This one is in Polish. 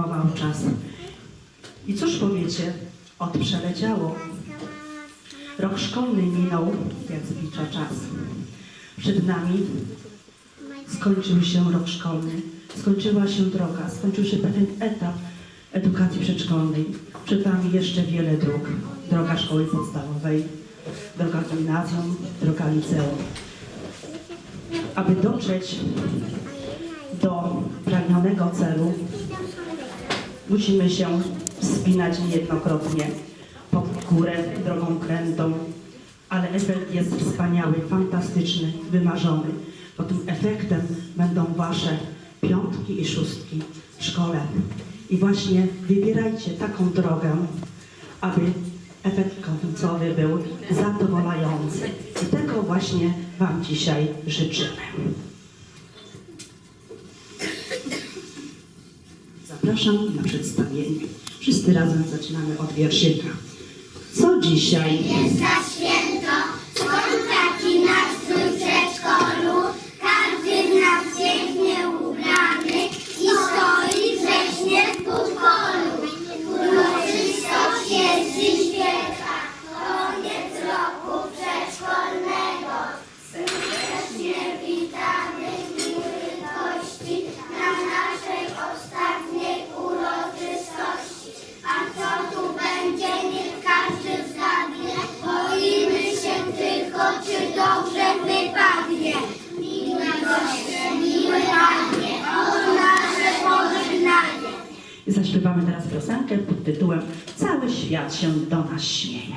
mowa o czasie. I cóż powiecie? Od przeleciało. Rok szkolny minął, jak zlicza czas. Przed nami skończył się rok szkolny, skończyła się droga, skończył się pewien etap edukacji przedszkolnej. Przed nami jeszcze wiele dróg. Droga szkoły podstawowej, droga gimnazjum, droga liceum. Aby dotrzeć do pragnionego celu, musimy się wspinać niejednokrotnie pod górę drogą krętą, ale efekt jest wspaniały, fantastyczny, wymarzony, bo tym efektem będą Wasze piątki i szóstki w szkole. I właśnie wybierajcie taką drogę, aby efekt końcowy był zadowalający. I tego właśnie Wam dzisiaj życzymy. Zapraszam na przedstawienie. Wszyscy razem zaczynamy od wierszyka. Co dzisiaj? Jest święto, Zaśpiewamy teraz piosenkę pod tytułem Cały świat się do nas śmieje.